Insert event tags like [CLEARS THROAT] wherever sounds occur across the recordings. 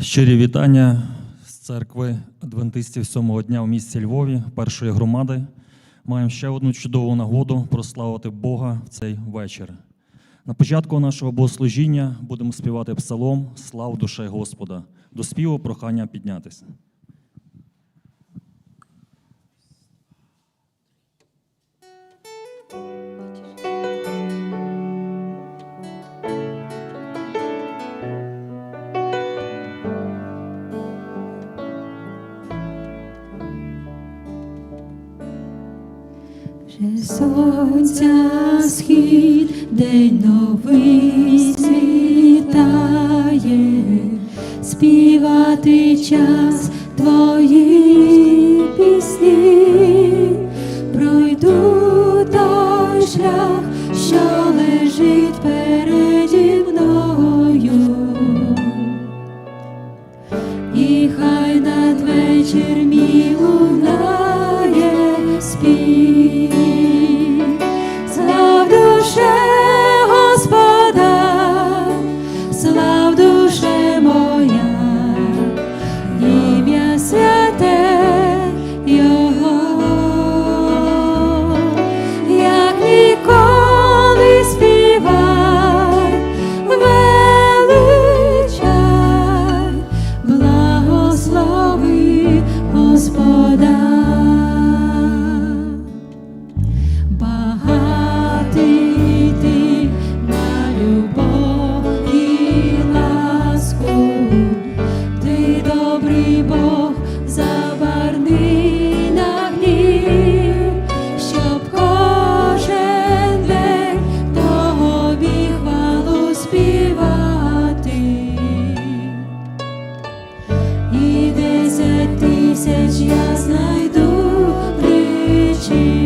Щирі вітання з церкви адвентистів сьомого дня в місті Львові, першої громади. Маємо ще одну чудову нагоду прославити Бога в цей вечір. На початку нашого богослужіння будемо співати псалом Слав душе Господа! До співу прохання піднятися. сонця схід, день новий світає, співати час Твої. тисяч я знайду причин.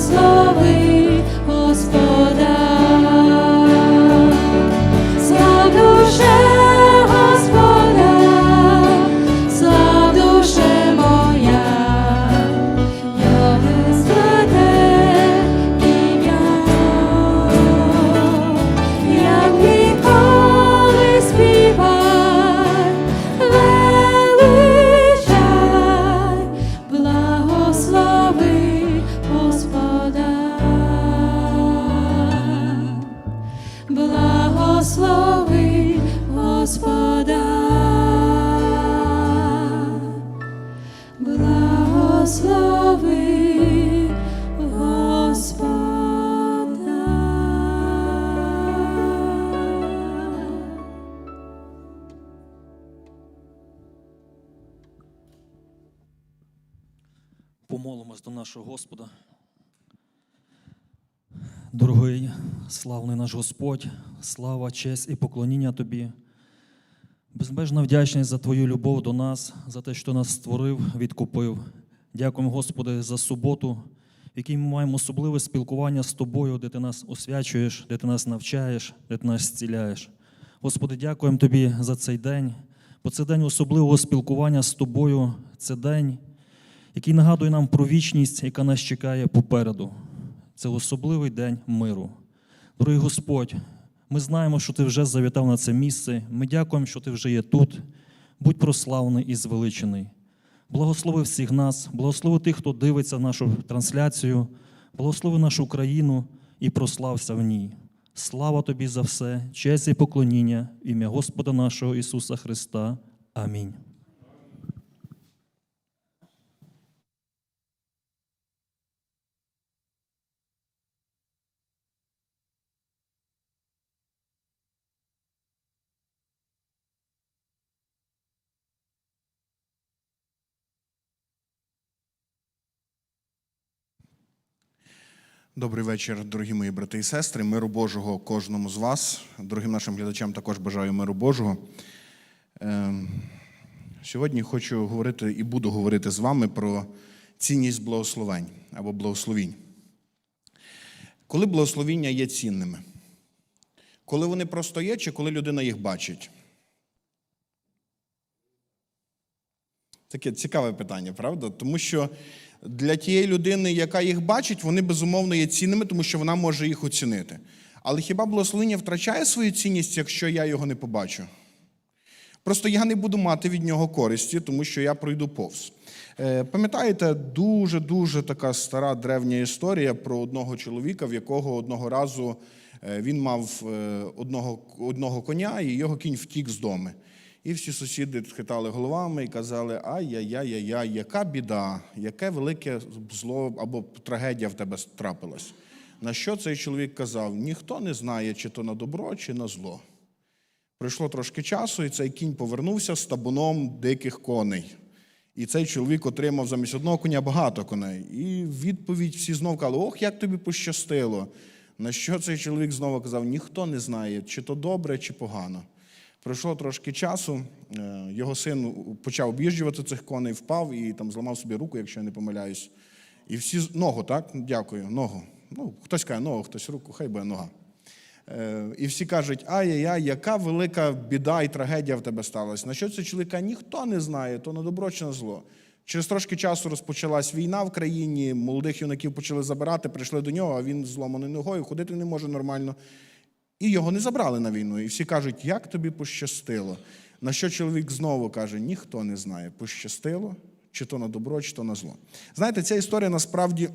slow. Помолимось до нашого Господа. Дорогий, славний наш Господь, слава, честь і поклоніння Тобі. Безмежна вдячність за Твою любов до нас, за те, що нас створив, відкупив. Дякуємо, Господи, за суботу, в якій ми маємо особливе спілкування з Тобою, де Ти нас освячуєш, де Ти нас навчаєш, де Ти нас зціляєш. Господи, дякуємо Тобі за цей день, бо це день особливого спілкування з Тобою. Це день, який нагадує нам про вічність, яка нас чекає попереду. Це особливий день миру. Дорогий Господь, ми знаємо, що Ти вже завітав на це місце. Ми дякуємо, що Ти вже є тут. Будь прославлений і звеличений. Благослови всіх нас, благослови тих, хто дивиться нашу трансляцію, благослови нашу країну і прослався в ній. Слава тобі за все, честь і поклоніння, ім'я Господа нашого Ісуса Христа. Амінь. Добрий вечір, дорогі мої брати і сестри. Миру Божого кожному з вас. Дорогим нашим глядачам також бажаю миру Божого. Ем, Сьогодні хочу говорити і буду говорити з вами про цінність благословень або благословінь. Коли благословіння є цінними? Коли вони просто є, чи коли людина їх бачить? Таке цікаве питання, правда? Тому що для тієї людини, яка їх бачить, вони безумовно є цінними, тому що вона може їх оцінити. Але хіба благословення втрачає свою цінність, якщо я його не побачу? Просто я не буду мати від нього користі, тому що я пройду повз. Е, Пам'ятаєте, дуже-дуже така стара древня історія про одного чоловіка, в якого одного разу е, він мав е, одного, одного коня, і його кінь втік з дому. І всі сусіди хитали головами і казали: ай-яй-яй-яй, яка біда, яке велике зло або трагедія в тебе трапилась. На що цей чоловік казав? Ніхто не знає, чи то на добро, чи на зло. Пройшло трошки часу, і цей кінь повернувся з табуном диких коней. І цей чоловік отримав замість одного коня багато коней. І відповідь всі знову казали: Ох, як тобі пощастило. На що цей чоловік знову казав: ніхто не знає, чи то добре, чи погано. Пройшло трошки часу, е, його син почав об'їжджувати цих коней, впав і там зламав собі руку, якщо я не помиляюсь. І всі ногу, так? Дякую, ногу. Ну, хтось каже ногу, хтось руку, хай буде нога. Е, І всі кажуть, ай-яй-яй, яка велика біда і трагедія в тебе сталася. На що це чоловіка ніхто не знає, то на добро чи на зло. Через трошки часу розпочалась війна в країні, молодих юнаків почали забирати, прийшли до нього, а він з зломаною ногою, ходити не може нормально. І його не забрали на війну. І всі кажуть, як тобі пощастило. На що чоловік знову каже: ніхто не знає, пощастило, чи то на добро, чи то на зло. Знаєте, ця історія насправді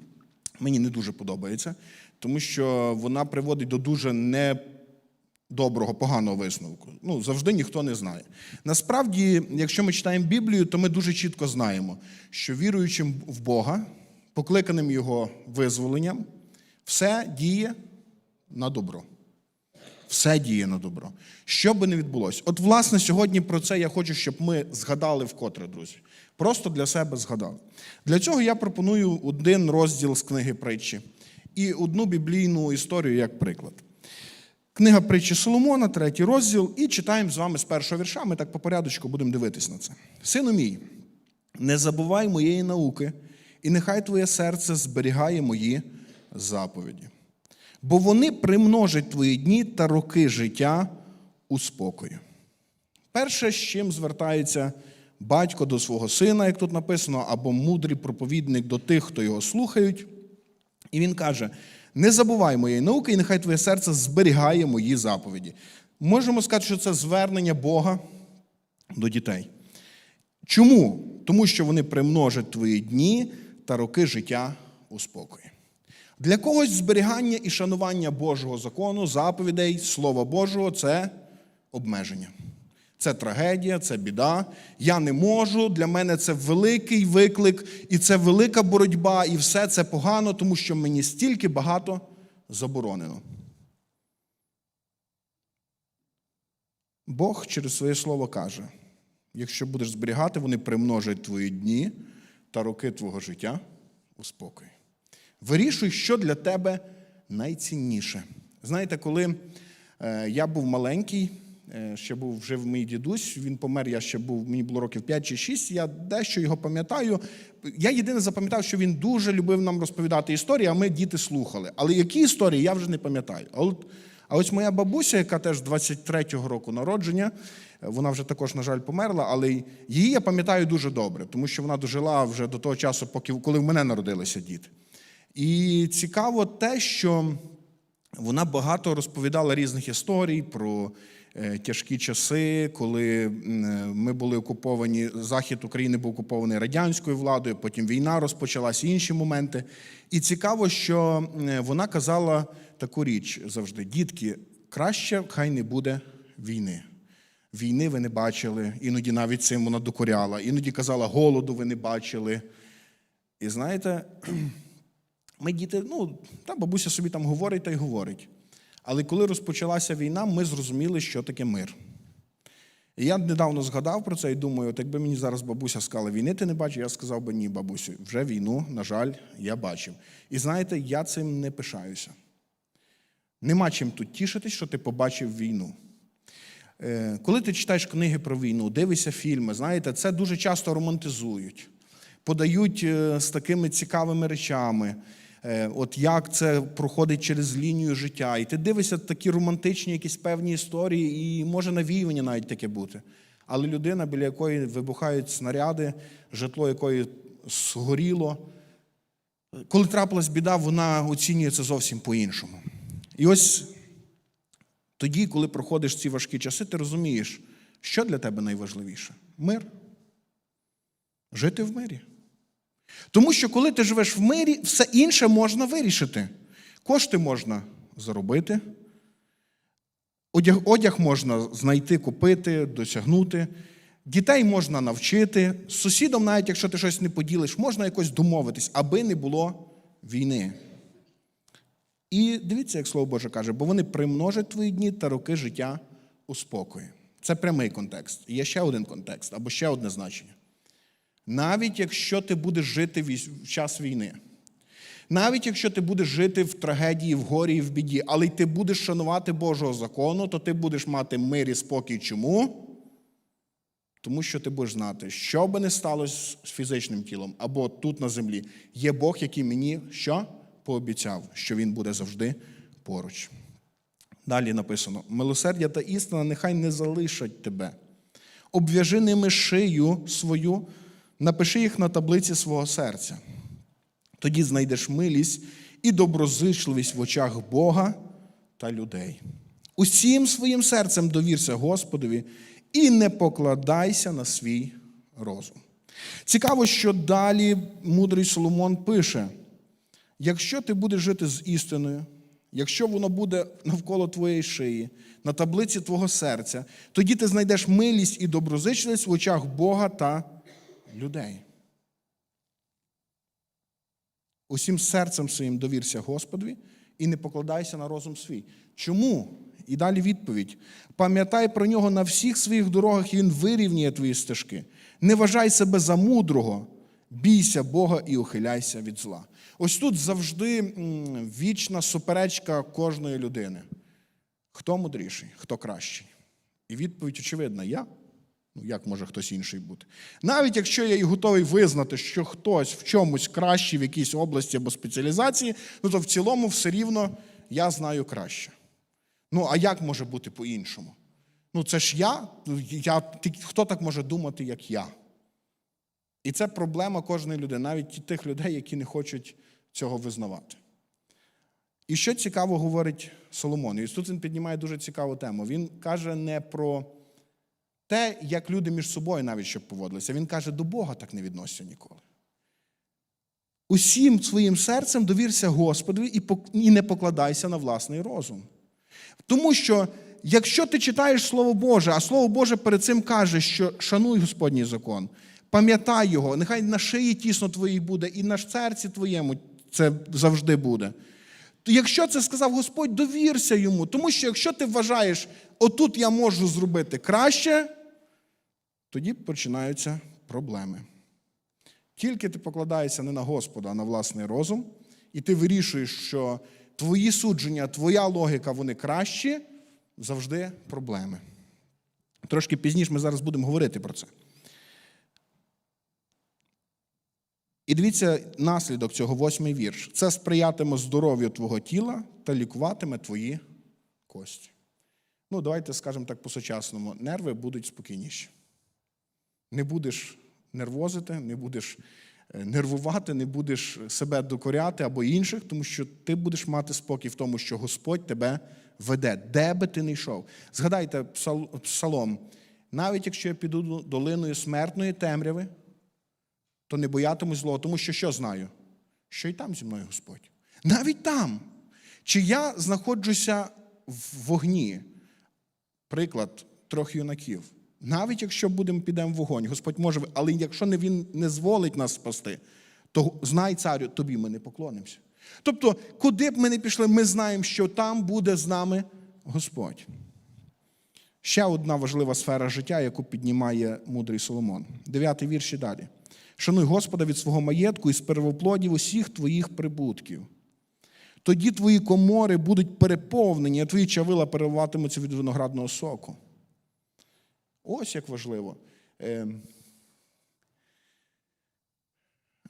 [CLEARS THROAT] мені не дуже подобається, тому що вона приводить до дуже недоброго, поганого висновку. Ну, завжди ніхто не знає. Насправді, якщо ми читаємо Біблію, то ми дуже чітко знаємо, що віруючим в Бога, покликаним Його визволенням, все діє на добро. Все діє на добро. Що би не відбулося. От, власне, сьогодні про це я хочу, щоб ми згадали вкотре, друзі. Просто для себе згадали. Для цього я пропоную один розділ з книги притчі і одну біблійну історію як приклад. Книга притчі Соломона, третій розділ, і читаємо з вами з першого вірша. Ми так по порядочку будемо дивитись на це. Сину мій, не забувай моєї науки, і нехай твоє серце зберігає мої заповіді бо вони примножать твої дні та роки життя у спокою. Перше, з чим звертається батько до свого сина, як тут написано, або мудрий проповідник до тих, хто його слухають. І він каже: не забувай моєї науки, і нехай твоє серце зберігає мої заповіді. Можемо сказати, що це звернення Бога до дітей. Чому? Тому що вони примножать твої дні та роки життя у спокої. Для когось зберігання і шанування Божого закону, заповідей, Слова Божого це обмеження. Це трагедія, це біда. Я не можу. Для мене це великий виклик, і це велика боротьба, і все це погано, тому що мені стільки багато заборонено. Бог через своє слово каже: якщо будеш зберігати, вони примножать твої дні та роки твого життя у спокої. Вирішуй, що для тебе найцінніше. Знаєте, коли е, я був маленький, е, ще був жив мій дідусь, він помер, я ще був, мені було років 5 чи 6, я дещо його пам'ятаю. Я єдине запам'ятав, що він дуже любив нам розповідати історії, а ми діти слухали. Але які історії, я вже не пам'ятаю. А ось моя бабуся, яка теж 23-го року народження, вона вже також, на жаль, померла, але її я пам'ятаю дуже добре, тому що вона дожила вже до того часу, поки коли в мене народилися діти. І цікаво те, що вона багато розповідала різних історій про е, тяжкі часи, коли е, ми були окуповані, захід України був окупований радянською владою, потім війна розпочалася, інші моменти. І цікаво, що е, вона казала таку річ завжди: дітки, краще хай не буде війни. Війни ви не бачили, іноді навіть цим вона докоряла, іноді казала, голоду ви не бачили. І знаєте, ми діти, ну, та бабуся собі там говорить та й говорить. Але коли розпочалася війна, ми зрозуміли, що таке мир. І я недавно згадав про це і думаю, от якби мені зараз бабуся сказала, війни ти не бачив, я сказав би ні, бабусю, вже війну, на жаль, я бачив. І знаєте, я цим не пишаюся. Нема чим тут тішитись, що ти побачив війну. Е, Коли ти читаєш книги про війну, дивишся фільми, знаєте, це дуже часто романтизують, подають е, з такими цікавими речами, от як це проходить через лінію життя. І ти дивишся такі романтичні якісь певні історії, і може навіювання навіть таке бути. Але людина, біля якої вибухають снаряди, житло якої згоріло, коли трапилась біда, вона оцінює це зовсім по-іншому. І ось тоді, коли проходиш ці важкі часи, ти розумієш, що для тебе найважливіше мир. Жити в мирі. Тому що коли ти живеш в мирі, все інше можна вирішити. Кошти можна заробити, одяг, одяг можна знайти, купити, досягнути. Дітей можна навчити, з сусідом, навіть якщо ти щось не поділиш, можна якось домовитись, аби не було війни. І дивіться, як слово Боже каже, бо вони примножать твої дні та роки життя у спокої. Це прямий контекст. Є ще один контекст або ще одне значення. Навіть якщо ти будеш жити в час війни, навіть якщо ти будеш жити в трагедії, в горі і в біді, але й ти будеш шанувати Божого закону, то ти будеш мати мир і спокій. Чому? Тому що ти будеш знати, що би не сталося з фізичним тілом або тут на землі, є Бог, який мені що? пообіцяв, що Він буде завжди поруч. Далі написано: милосердя та істина нехай не залишать тебе. Обв'яжи ними шию свою, напиши їх на таблиці свого серця. Тоді знайдеш милість і доброзичливість в очах Бога та людей. Усім своїм серцем довірся Господові і не покладайся на свій розум. Цікаво, що далі мудрий Соломон пише: якщо ти будеш жити з істиною, якщо воно буде навколо твоєї шиї, на таблиці твого серця, тоді ти знайдеш милість і доброзичливість в очах Бога та людей. Усім серцем своїм довірся Господові і не покладайся на розум свій. Чому? І далі відповідь. Пам'ятай про нього на всіх своїх дорогах, і він вирівнює твої стежки. Не вважай себе за мудрого, бійся Бога і ухиляйся від зла. Ось тут завжди вічна суперечка кожної людини. Хто мудріший, хто кращий? І відповідь очевидна: я. Ну, як може хтось інший бути? Навіть якщо я і готовий визнати, що хтось в чомусь кращий в якійсь області або спеціалізації, ну то в цілому все рівно я знаю краще. Ну, а як може бути по-іншому? Ну, це ж я, я хто так може думати, як я? І це проблема кожної людини, навіть тих людей, які не хочуть цього визнавати. І що цікаво говорить Соломон? І тут він піднімає дуже цікаву тему. Він каже не про те, як люди між собою навіть щоб поводилися. Він каже, до Бога так не відносяться ніколи. Усім своїм серцем довірся Господові і і не покладайся на власний розум. Тому що, якщо ти читаєш Слово Боже, а Слово Боже перед цим каже, що шануй Господній закон, пам'ятай його, нехай на шиї тісно твоїй буде, і на серці твоєму це завжди буде. То якщо це сказав Господь, довірся йому. Тому що якщо ти вважаєш, отут я можу зробити краще, тоді починаються проблеми. Тільки ти покладаєшся не на Господа, а на власний розум, і ти вирішуєш, що твої судження, твоя логіка, вони кращі, завжди проблеми. Трошки пізніше ми зараз будемо говорити про це. І дивіться наслідок цього восьмий вірш. Це сприятиме здоров'ю твого тіла та лікуватиме твої кості. Ну, давайте скажемо так по-сучасному: нерви будуть спокійніші. Не будеш нервозити, не будеш е, нервувати, не будеш себе докоряти або інших, тому що ти будеш мати спокій в тому, що Господь тебе веде, де би ти не йшов. Згадайте псалом, навіть якщо я піду долиною смертної темряви, то не боятимусь злого, тому що що знаю? Що і там зі мною Господь. Навіть там. Чи я знаходжуся в вогні? Приклад трьох юнаків. Навіть якщо будемо підемо вогонь, Господь може, але якщо не Він не зволить нас спасти, то знай, царю, тобі ми не поклонимося. Тобто, куди б ми не пішли, ми знаємо, що там буде з нами Господь. Ще одна важлива сфера життя, яку піднімає мудрий Соломон. Дев'ятий вірш і далі. Шануй Господа від свого маєтку і з первоплодів усіх твоїх прибутків. Тоді твої комори будуть переповнені, а твої чавила переливатимуться від виноградного соку. Ось як важливо. Ем,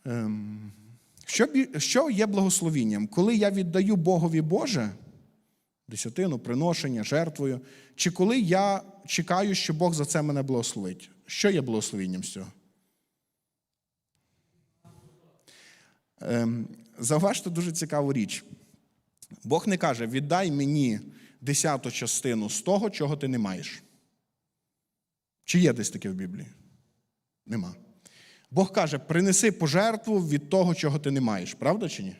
ем, що, що є благословінням? Коли я віддаю Богові Боже, десятину, приношення, жертвою, чи коли я чекаю, що Бог за це мене благословить? Що є благословінням з цього? Ем, Зауважте дуже цікаву річ. Бог не каже: віддай мені десяту частину з того, чого ти не маєш. Чи є десь таке в Біблії? Нема. Бог каже: принеси пожертву від того, чого ти не маєш, правда чи ні?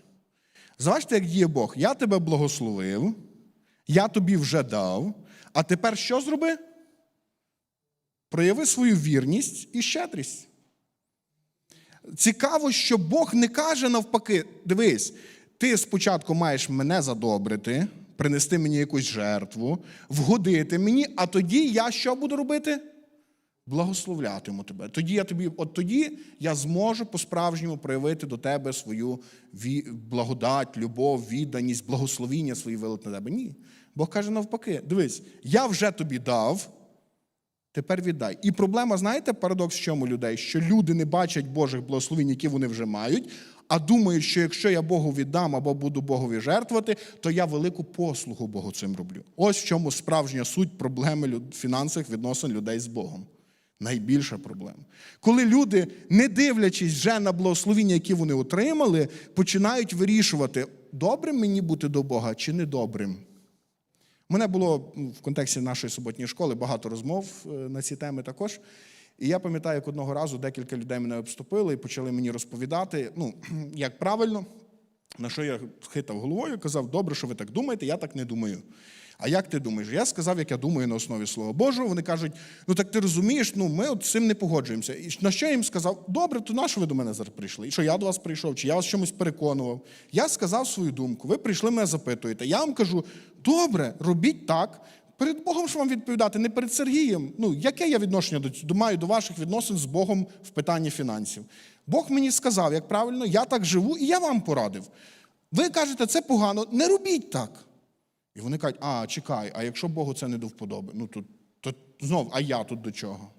Заважте, як діє Бог. Я тебе благословив, я тобі вже дав, а тепер що зроби? Прояви свою вірність і щедрість. Цікаво, що Бог не каже навпаки: дивись, ти спочатку маєш мене задобрити, принести мені якусь жертву, вгодити мені, а тоді я що буду робити? Благословлятиму тебе. Тоді я тобі, от тоді я зможу по-справжньому проявити до тебе свою благодать, любов, відданість, благословіння свої вилити на тебе. Ні. Бог каже навпаки: дивись, я вже тобі дав. Тепер віддай. І проблема, знаєте, парадокс в чому людей? Що люди не бачать Божих благословень, які вони вже мають, а думають, що якщо я Богу віддам або буду Богові жертвувати, то я велику послугу Богу цим роблю. Ось в чому справжня суть проблеми фінансових відносин людей з Богом. Найбільша проблема. Коли люди, не дивлячись вже на благословіння, які вони отримали, починають вирішувати, добрим мені бути до Бога чи недобрим. У мене було ну, в контексті нашої суботньої школи багато розмов е, на ці теми також. І я пам'ятаю, як одного разу декілька людей мене обступили і почали мені розповідати, ну, [CLEARS THROAT] як правильно, на що я хитав головою, казав, добре, що ви так думаєте, я так не думаю. А як ти думаєш? Я сказав, як я думаю на основі Слова Божого. Вони кажуть, ну так ти розумієш, ну ми от з цим не погоджуємося. І на що я їм сказав? Добре, то на що ви до мене зараз прийшли? І що я до вас прийшов, чи я вас чомусь переконував? Я сказав свою думку, ви прийшли мене запитуєте. Я вам кажу, добре, робіть так. Перед Богом ж вам відповідати, не перед Сергієм. Ну, яке я відношення до, до маю до ваших відносин з Богом в питанні фінансів? Бог мені сказав, як правильно, я так живу, і я вам порадив. Ви кажете, це погано, не робіть так. І вони кажуть, а, чекай, а якщо Богу це не до вподоби, ну то, то знов, а я тут до чого?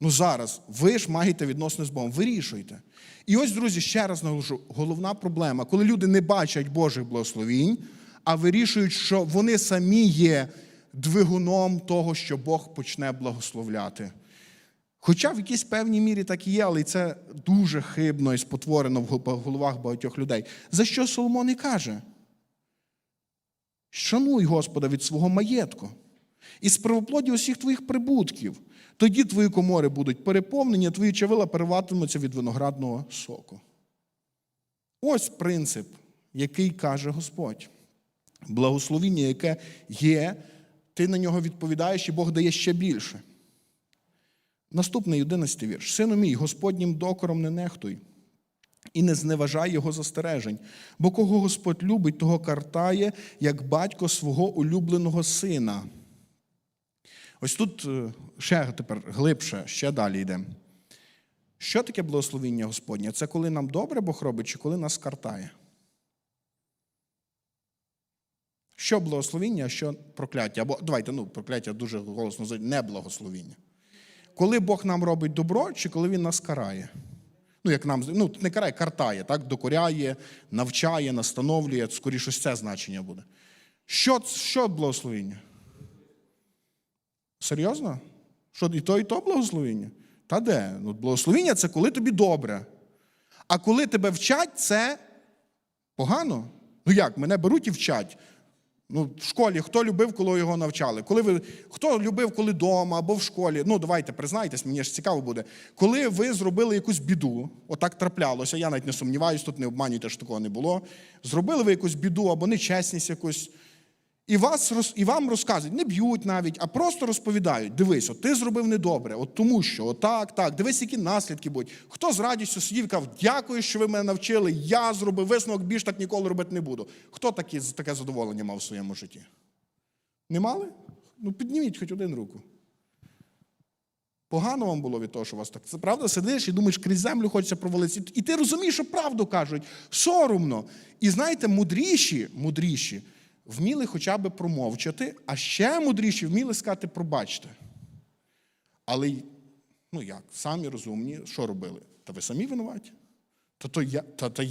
Ну зараз ви ж маєте відносини з Богом, вирішуйте. І ось, друзі, ще раз наголошу, головна проблема, коли люди не бачать Божих благословінь, а вирішують, що вони самі є двигуном того, що Бог почне благословляти. Хоча в якійсь певній мірі так і є, але це дуже хибно і спотворено в головах багатьох людей. За що Соломон і каже? Шануй Господа від свого маєтку і з правоплоді усіх твоїх прибутків. Тоді твої комори будуть переповнені, а твої чавила переватимуться від виноградного соку. Ось принцип, який каже Господь. Благословіння, яке є, ти на нього відповідаєш, і Бог дає ще більше. Наступний 11 вірш. Сину мій, Господнім докором не нехтуй і не зневажай його застережень. Бо кого Господь любить, того картає, як батько свого улюбленого сина. Ось тут е, ще тепер глибше, ще далі йде. Що таке благословіння Господнє? Це коли нам добре Бог робить, чи коли нас картає? Що благословіння, що прокляття? Або давайте, ну, прокляття дуже голосно не благословіння. Коли Бог нам робить добро, чи коли Він нас карає? Ну, як нам, ну, не карає, картає, так? Докоряє, навчає, настановлює, скоріше це значення буде. Що, що благословіння? Серйозно? Що і то, і то благословіння? Та де? Ну, благословіння це коли тобі добре. А коли тебе вчать, це погано. Ну як, мене беруть і вчать. Ну, в школі хто любив, коли його навчали? Коли ви, хто любив, коли вдома або в школі? Ну, давайте, признайтесь, мені ж цікаво буде. Коли ви зробили якусь біду, отак траплялося, я навіть не сумніваюсь, тут не обманюйте, що такого не було. Зробили ви якусь біду або нечесність якусь. І, вас, і вам розказують, не б'ють навіть, а просто розповідають: дивись, от ти зробив недобре, от тому що, отак, так, дивись, які наслідки будуть. Хто з радістю сидів і казав, дякую, що ви мене навчили, я зробив висновок, більш так ніколи робити не буду. Хто такі, таке задоволення мав в своєму житті? Не мали? Ну, підніміть хоч один руку. Погано вам було від того, що вас так. Це правда, сидиш і думаєш, крізь землю хочеться провалитися. І ти розумієш, що правду кажуть, соромно. І знаєте, мудріші, мудріші вміли хоча б промовчати, а ще мудріші вміли сказати, пробачте. Але, ну як, самі розумні, що робили? Та ви самі винуваті? Та то я, та, та я